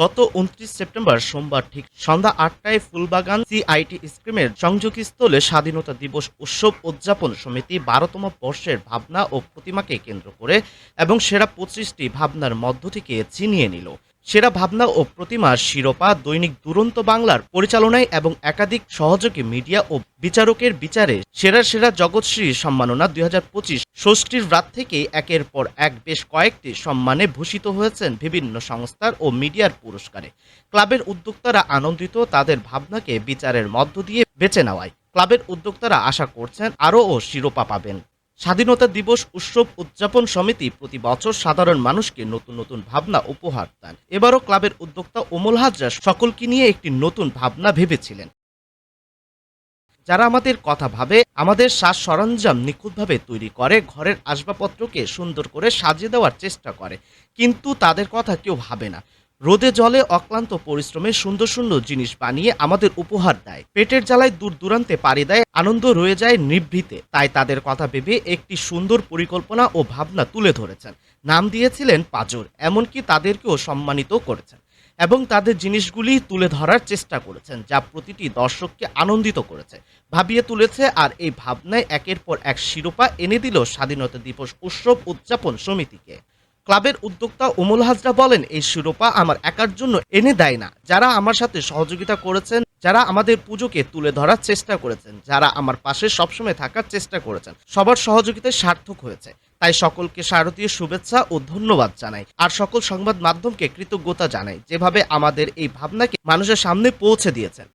গত উনত্রিশ সেপ্টেম্বর সোমবার ঠিক সন্ধ্যা আটটায় ফুলবাগান সিআইটি স্ক্রিমের সংযোগস্থলে স্বাধীনতা দিবস উৎসব উদযাপন সমিতি বারোতম বর্ষের ভাবনা ও প্রতিমাকে কেন্দ্র করে এবং সেরা পঁচিশটি ভাবনার মধ্য থেকে চিনিয়ে নিল। সেরা ভাবনা ও প্রতিমার শিরোপা, দৈনিক দুরন্ত বাংলার পরিচালনায় এবং একাধিক সহযোগী মিডিয়া ও বিচারকের বিচারে সেরা সেরা জগৎশ্রী সম্মাননা দুই হাজার পঁচিশ ষষ্ঠীর রাত থেকে একের পর এক বেশ কয়েকটি সম্মানে ভূষিত হয়েছেন বিভিন্ন সংস্থার ও মিডিয়ার পুরস্কারে। ক্লাবের উদ্যোক্তারা আনন্দিত, তাদের ভাবনাকে বিচারের মধ্য দিয়ে বেছে নেওয়ায়। ক্লাবের উদ্যোক্তারা আশা করছেন আরও ও শিরোপা পাবেন। স্বাধীনতা দিবস উৎসব উদযাপন সমিতি প্রতি বছর সাধারণ মানুষকে নতুন নতুন ভাবনা উপহার দেন। এবারও ক্লাবের উদ্যোক্তা ওমল হাজরা সকলকে নিয়ে একটি নতুন ভাবনা ভেবেছিলেন। যারা আমাদের কথা ভাবে, আমাদের সাজ সরঞ্জাম নিখুঁতভাবে তৈরি করে, ঘরের আসবাবপত্রকে সুন্দর করে সাজিয়ে দেওয়ার চেষ্টা করে, কিন্তু তাদের কথা কেউ ভাবে না। রোদে জলে অক্লান্ত পরিশ্রমে সুন্দর সুন্দর জিনিস বানিয়ে আমাদের উপহার দেয়। পেটের জ্বালায় দূর দূরান্তে পাড়ি দেয়, আনন্দ রয়ে যায় নিভৃতে। তাই তাদের কথা ভেবে একটি সুন্দর পরিকল্পনা ও ভাবনা তুলে ধরেছেন। নাম দিয়েছিলেন পাজর, এমনকি তাদেরকেও সম্মানিত করেছেন এবং তাদের জিনিসগুলি তুলে ধরার চেষ্টা করেছেন, যা প্রতিটি দর্শককে আনন্দিত করেছে। ভাবিয়ে তুলেছে আর এই ভাবনায় একের পর এক শিরোপা এনে দিল স্বাধীনতা দিবস উৎসব উদযাপন সমিতিকে। ক্লাবের উদ্যোক্তা ওমল হাজরা বলেন, এই শিরোপা আমার একার জন্য এনে দেয় না। যারা আমার সাথে সহযোগিতা করেছেন, যারা আমাদের পুজোকে তুলে ধরার চেষ্টা করেছেন, যারা আমার পাশে সবসময় থাকার চেষ্টা করেছেন, সবার সহযোগিতায় সার্থক হয়েছে। তাই সকলকে শারদীয় শুভেচ্ছা ও ধন্যবাদ জানাই। আর সকল সংবাদ মাধ্যমকে কৃতজ্ঞতা জানাই, যেভাবে আমাদের এই ভাবনাকে মানুষের সামনে পৌঁছে দিয়েছেন।